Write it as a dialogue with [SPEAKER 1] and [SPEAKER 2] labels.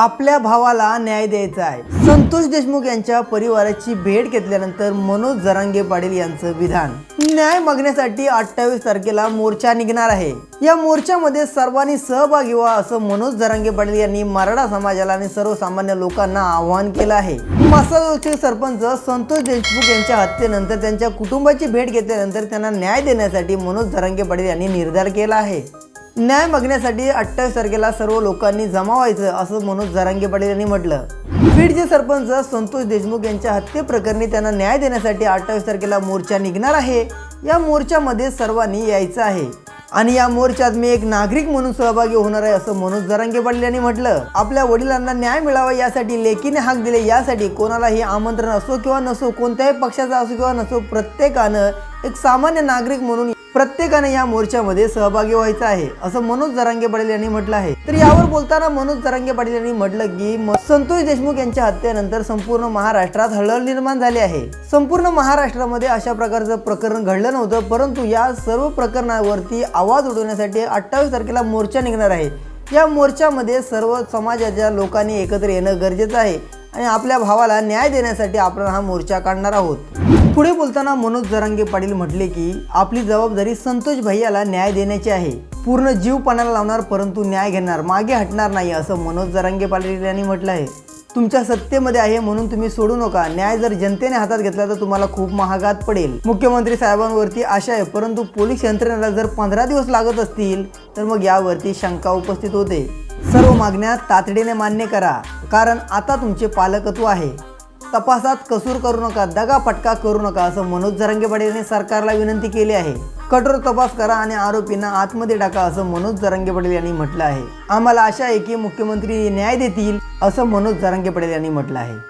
[SPEAKER 1] आपल्या भावाला न्याय द्यायचा आहे. संतोष देशमुख यांच्या परिवाराची भेट घेतल्यानंतर मनोज जरांगे पाटील यांचं विधान. न्याय मागण्यासाठी अठ्ठावीस तारखेला मोर्चा निघणार आहे. या मोर्चामध्ये सर्वांनी सहभागी व्हा असं मनोज जरांगे पाटील यांनी मराठा समाजाला आणि सर्वसामान्य लोकांना आवाहन केलं आहे. मासाचे सरपंच संतोष देशमुख यांच्या हत्येनंतर त्यांच्या कुटुंबाची भेट घेतल्यानंतर त्यांना न्याय देण्यासाठी मनोज जरांगे पाटील यांनी निर्धार केला आहे. न्याय मागण्यासाठी अठ्ठावीस तारखेला सर्व लोकांनी जमा व्हायचं असं मनोज जरांगे पाटील यांनी म्हटलं. बीडचे सरपंच संतोष देशमुख यांच्या हत्येप्रकरणी त्यांना न्याय देण्यासाठी अठ्ठावीस तारखेला मोर्चा निघणार आहे. या मोर्चामध्ये सर्वांनी यायचं आहे. आणि या मोर्चात मी एक नागरिक म्हणून सहभागी होणार आहे असं मनोज जरांगे पाटील यांनी म्हटलं. आपल्या वडिलांना न्याय मिळावा यासाठी लेखीने हाक दिले. यासाठी कोणालाही आमंत्रण असो किंवा नसो कोणत्याही पक्षाचा असो किंवा नसो प्रत्येकानं एक सामान्य नागरिक म्हणून प्रत्येकाने या मोर्चामध्ये सहभागी व्हायचं आहे असं मनोज जरांगे पाटील यांनी म्हटलं आहे. तर यावर बोलताना मनोज जरांगे पाटील यांनी म्हटलं की संतोष देशमुख यांच्या हत्येनंतर संपूर्ण महाराष्ट्रात हळहळ निर्माण झाली आहे. संपूर्ण महाराष्ट्रामध्ये अशा प्रकारचं प्रकरण घडलं नव्हतं परंतु या सर्व प्रकरणावरती आवाज उडवण्यासाठी अठ्ठावीस तारखेला मोर्चा निघणार आहे. या मोर्चामध्ये सर्व समाजाच्या लोकांनी एकत्र येणं गरजेचं आहे. आणि आपल्या भावाला न्याय देण्यासाठी आपण हा मोर्चा काढणार आहोत. पुढे बोलताना मनोज जरांगे पाटील म्हटले की आपली जबाबदारी संतोष भैयाला न्याय देण्याची आहे. पूर्ण जीव पणाला लावणार परंतु न्याय घेणार मागे हटणार नाही असं मनोज जरांगे पाटील यांनी म्हटलं आहे. तुमच्या सत्तेमध्ये आहे म्हणून तुम्ही सोडू नका. न्याय जर जनतेने हातात घेतला तर तुम्हाला खूप महागात पडेल. मुख्यमंत्री साहेबांवरती आशा आहे परंतु पोलीस यंत्रणेला जर पंधरा दिवस लागत असतील तर मग यावरती शंका उपस्थित होते. सर्व मागण्या तातडीने मान्य करा कारण आता तुमचे पालकत्व आहे. तपासात कसूर करू नका दगा पटका करू नका असं मनोज जरांगे पाटील यांनी सरकारला विनंती केली आहे. कठोर तपास करा आणि आरोपींना आतमध्ये टाका असं मनोज जरांगे पाटील यांनी म्हटलं आहे. आम्हाला आशा आहे की मुख्यमंत्री न्याय देतील असं मनोज जरांगे पाटील यांनी म्हटलं आहे.